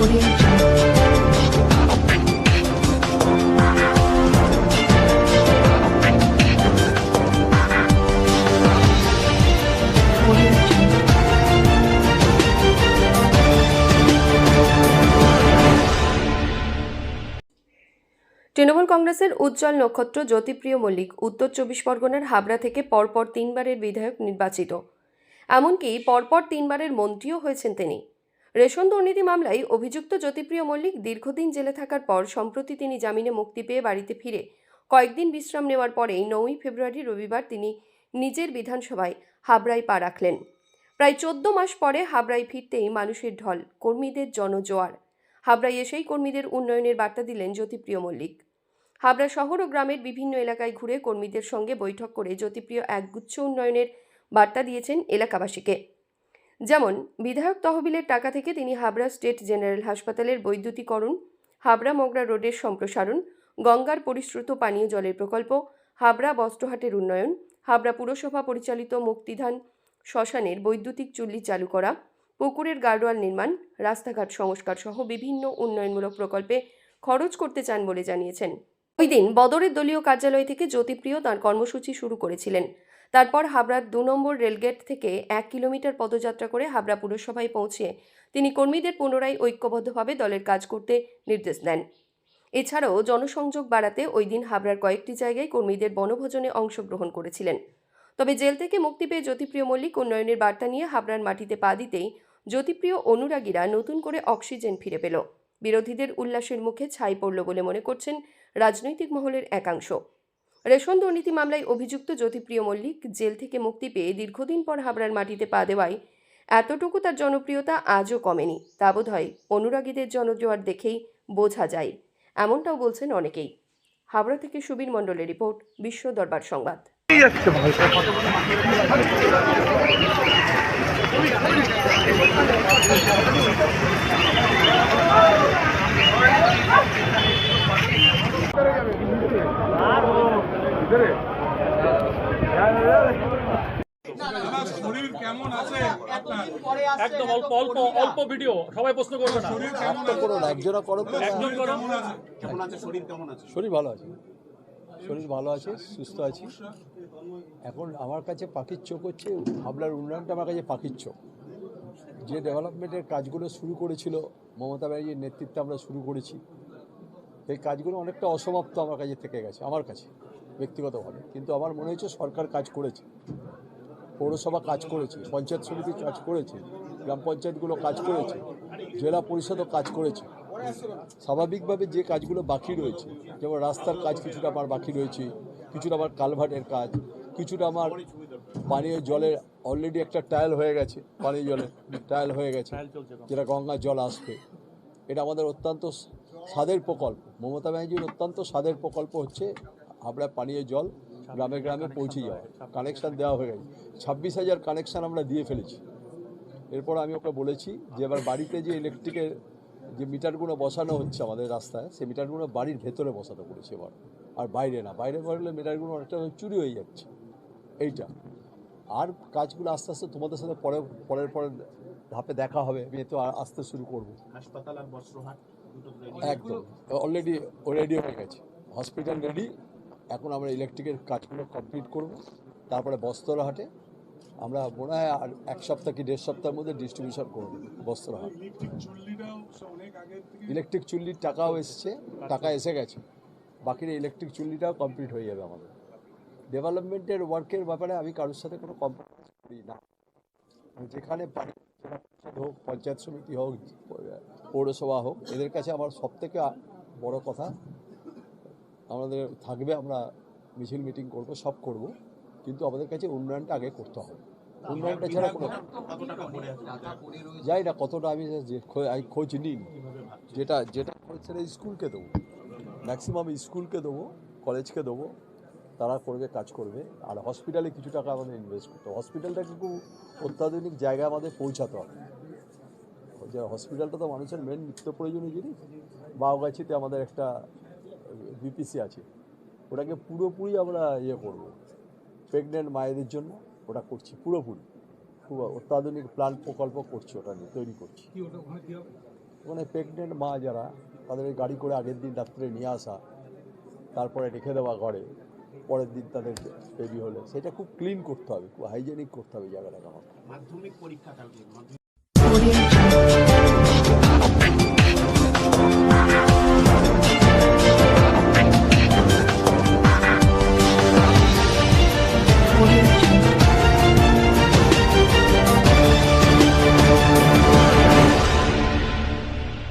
তৃণমূল কংগ্রেসের উজ্জ্বল নক্ষত্র জ্যোতিপ্রিয় মল্লিক উত্তর চব্বিশ পরগনার হাবড়া থেকে পরপর তিনবারের বিধায়ক নির্বাচিত। এমনকি পরপর তিনবারের মন্ত্রীও হয়েছেন তিনি। রেশন দুর্নীতি মামলায় অভিযুক্ত জ্যোতিপ্রিয় মল্লিক দীর্ঘদিন জেলে থাকার পর সম্প্রতি তিনি জামিনে মুক্তি পেয়ে বাড়িতে ফিরে। কয়েকদিন বিশ্রাম নেওয়ার পরেই নয়ই ফেব্রুয়ারি রবিবার তিনি নিজের বিধানসভায় হাবড়ায় পা রাখলেন। প্রায় চোদ্দ মাস পরে হাবড়ায় ফিরতেই মানুষের ঢল, কর্মীদের জনজোয়ার। হাবড়ায় এসেই কর্মীদের উন্নয়নের বার্তা দিলেন জ্যোতিপ্রিয় মল্লিক। হাবড়া শহর ও গ্রামের বিভিন্ন এলাকায় ঘুরে কর্মীদের সঙ্গে বৈঠক করে জ্যোতিপ্রিয় একগুচ্ছ উন্নয়নের বার্তা দিয়েছেন এলাকাবাসীকে। যেমন, বিধায়ক তহবিলের টাকা থেকে তিনি হাবড়া স্টেট জেনারেল হাসপাতালের বৈদ্যুতিকরণ, হাবড়া মগরা রোডের সম্প্রসারণ, গঙ্গার পরিশ্রুত পানীয় জলের প্রকল্প, হাবড়া বস্ত্রহাটের উন্নয়ন, হাবড়া পুরসভা পরিচালিত মুক্তিধান শ্মশানের বৈদ্যুতিক চুল্লি চালু করা, পুকুরের গার্ডওয়াল নির্মাণ, রাস্তাঘাট সংস্কার সহ বিভিন্ন উন্নয়নমূলক প্রকল্পে খরচ করতে চান বলে জানিয়েছেন। ওই দিন বদরের দলীয় কার্যালয় থেকে জ্যোতিপ্রিয় তার কর্মসূচি শুরু করেছিলেন। তারপর হাবড়ার দু নম্বর রেলগেট থেকে এক কিলোমিটার পদযাত্রা করে হাবড়া পুরসভায় পৌঁছে তিনি কর্মীদের পুনরায় ঐক্যবদ্ধভাবে দলের কাজ করতে নির্দেশ দেন। এছাড়াও জনসংযোগ বাড়াতে ওই দিন হাবড়ার কয়েকটি জায়গায় কর্মীদের বনভোজনে অংশগ্রহণ করেছিলেন। তবে জেল থেকে মুক্তি পেয়ে জ্যোতিপ্রিয় মল্লিক উন্নয়নের বার্তা নিয়ে হাবড়ার মাটিতে পা দিতেই জ্যোতিপ্রিয় অনুরাগীরা নতুন করে অক্সিজেন ফিরে পেল। বিরোধীদের উল্লাসের মুখে ছাই পড়ল বলে মনে করছেন রাজনৈতিক মহলের একাংশ। রেশন দুর্নীতি মামলায় অভিযুক্ত জ্যোতিপ্রিয় মল্লিক জেল থেকে মুক্তি পেয়ে দীর্ঘদিন পর হাবড়ার মাটিতে পা দেওয়ায়। এতটুকু তার জনপ্রিয়তা আজও কমেনি। তা বোধ হয় অনুরাগীদের জনজোয়ার দেখেই বোঝা যায়। এমনটাও বলছেন অনেকেই। হাবড়া থেকে সুবীর মণ্ডলের রিপোর্ট, বিশ্ব দরবার সংবাদ শরীর কেমন আছে একদম অল্প অল্প অল্প ভিডিও সবাই প্রশ্ন করবে না। শরীর কেমন আছে? করো না। একজনা করো একজন করো কেমন আছে? শরীর কেমন আছে? শরীর ভালো আছে। শরীর ভালো আছে সুস্থ আছি। এখন আমার কাছে পাখির চোখ হচ্ছে হাবলার উন্নয়নটা আমার কাছে পাখির চোখ। যে ডেভেলপমেন্টের কাজগুলো শুরু করেছিল মমতা ব্যানার্জির নেতৃত্বে আমরা শুরু করেছি এই কাজগুলো অনেকটা অসমাপ্ত আমার কাছে থেকে গেছে আমার কাছে ব্যক্তিগতভাবে। কিন্তু আমার মনে হচ্ছে সরকার কাজ করেছে। পৌরসভা কাজ করেছে, পঞ্চায়েত সমিতি কাজ করেছে, গ্রাম পঞ্চায়েতগুলো কাজ করেছে, জেলা পরিষদও কাজ করেছে। স্বাভাবিকভাবে যে কাজগুলো বাকি রয়েছে, যেমন রাস্তার কাজ কিছুটা আমার বাকি রয়েছে, কিছুটা আমার কালভার্টের কাজ, কিছুটা আমার পানীয় জলের অলরেডি একটা টায়াল হয়ে গেছে, পানীয় জলের টায়াল হয়ে গেছে, যেটা গঙ্গার জল আসবে। এটা আমাদের অত্যন্ত স্বাদের প্রকল্প। মমতা ব্যানার্জির অত্যন্ত স্বাদের প্রকল্প হচ্ছে আমরা পানীয় জল গ্রামে গ্রামে পৌঁছে যাওয়া। কানেকশান দেওয়া হয়ে গেছে। ছাব্বিশ হাজার কানেকশান আমরা দিয়ে ফেলেছি। এরপর আমি ওকে বলেছি যে এবার বাড়িতে যে ইলেকট্রিকের যে মিটারগুলো বসানো হচ্ছে আমাদের রাস্তায় সেই মিটারগুলো বাড়ির ভেতরে বসাতে বলেছি এবার। আর বাইরে না বাইরে বসলে মিটারগুলো অনেকটা চুরি হয়ে যাচ্ছে। এইটা। আর কাজগুলো আস্তে আস্তে তোমাদের সাথে পরে পরের পরের ধাপে দেখা হবে। আমি তো আর আসতে শুরু করব। হাসপাতাল আর বস্ত্রহাট একদম। অলরেডি রেডি হয়ে গেছে। হসপিটাল রেডি এখন আমরা ইলেকট্রিকের কাজগুলো কমপ্লিট করব। তারপরে বস্ত্রহাটে আমরা মনে হয় আর এক সপ্তাহ কি দেড় সপ্তাহের মধ্যে ডিস্ট্রিবিউশন করব বস্ত্রহাট। ইলেকট্রিক চুল্লির টাকাও এসছে টাকা এসে গেছে। বাকির ইলেকট্রিক চুল্লিটাও কমপ্লিট হয়ে যাবে আমাদের। ডেভেলপমেন্টের ওয়ার্কের ব্যাপারে আমি কারোর সাথে কোনো কম্প্রোমাইজ করি না। যেখানে পারি হোক পঞ্চায়েত সমিতি হোক পৌরসভা হোক এদের কাছে আমার সব থেকে বড় কথা আমাদের থাকবে আমরা মিছিল মিটিং করব সব করব। কিন্তু আমাদের কাছে উন্নয়নটা আগে করতে হবে। উন্নয়নটা ছাড়া কোনো যাই না কতটা আমি আমি খোঁজ নিই। যেটা যেটা খোঁজ সেটা স্কুলকে দেবো। ম্যাক্সিমাম স্কুলকে দেবো কলেজকে দেবো। তারা করবে কাজ করবে। আর হসপিটালে কিছু টাকা আমাদের ইনভেস্ট করতে হবে। হসপিটালটাকে খুব অত্যাধুনিক জায়গায় আমাদের পৌঁছাতে হবে। যে হসপিটালটা তো মানুষের মেন নিত্য প্রয়োজনীয় জিনিস। বাউগাছিতে আমাদের একটা বিপিসি আছে ওটাকে পুরোপুরি আমরা ইয়ে করব। প্রেগনেন্ট মায়েদের জন্য ওটা করছি পুরোপুরি। খুব অত্যাধুনিক প্ল্যান প্রকল্প করছি ওটা নিয়ে তৈরি করছি। ওখানে প্রেগনেন্ট মা যারা তাদের গাড়ি করে আগের দিন রাত্রে নিয়ে আসা তারপরে রেখে দেওয়া ঘরে পরের দিন তাদের বেবি হলে সেটা খুব ক্লিন করতে হবে খুব হাইজেনিক করতে হবে জায়গাটাকে আমার মাধ্যমিক পরীক্ষা